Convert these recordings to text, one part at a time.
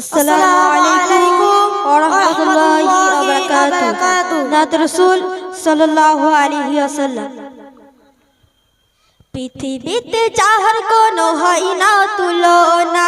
আসসালামু আলাইকুম ওয়া রাহমাতুল্লাহি ওয়া বারাকাতুহু নাত রাসূল সাল্লাল্লাহু আলাইহি ওয়াসাল্লাম পৃথিবীতে যাহার কোনো হয় না, তুলনা।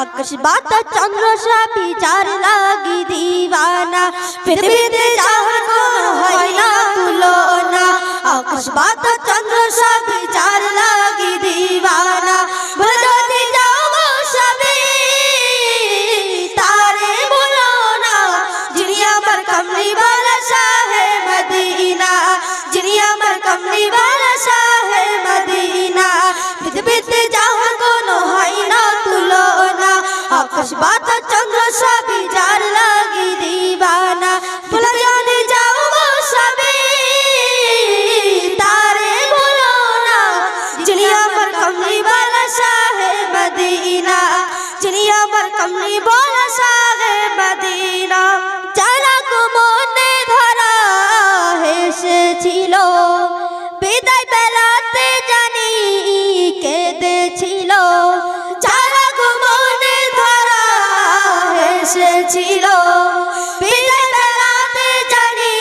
আকাশ, বাতাস, চন্দ্র সাপি চার লাগি দিবানা। পৃথিবীতে যাহার কোনো হেসেছিল বিদায় বেলাতে জানি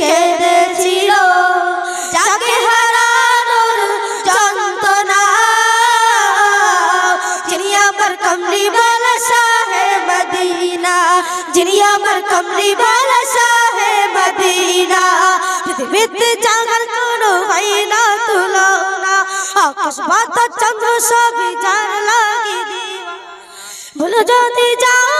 কেঁদেছিল। যাকে হারানোর যন্ত্রণা। যিনি আমার কমলি বালা শাহে মদিনা। যিনি আমার কমলি বালা শাহে মদিনা। পৃথিবীতে জাগার কোনো হয় না, তুলনা। আকাশ, বাতাস, চন্দ্র, সবই লাগি ভুলো যদি যাও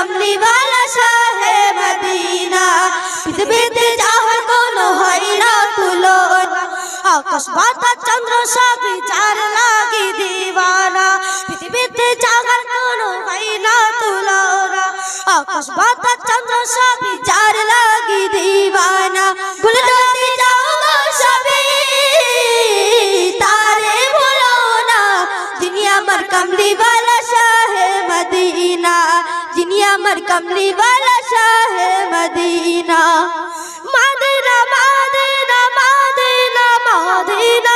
কমলি বালা শাহে মদিনা। পৃথিবীতে যাহার কোন হয় না আকাশ, বাতাস, চন্দ্র সবই যার লাগি দিওয়ানা। পৃথিবীতে যাহার কোন আকাশ চন্দ্র আমার কামলিওয়ালা শাহে Medina Medina Medina Medina Medina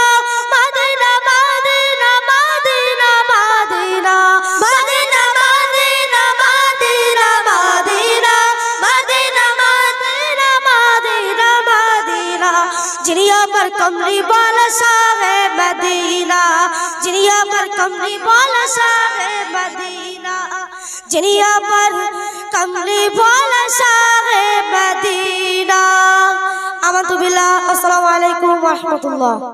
पर कमरी बाला साहे मदीना जिनिया पर कमरी बाला साहे मदीना चिड़िया पर कमली वाला शाहे मदीना अमतुबिल्लाह अस्सलाम वालेकुम रहमतुल्लाह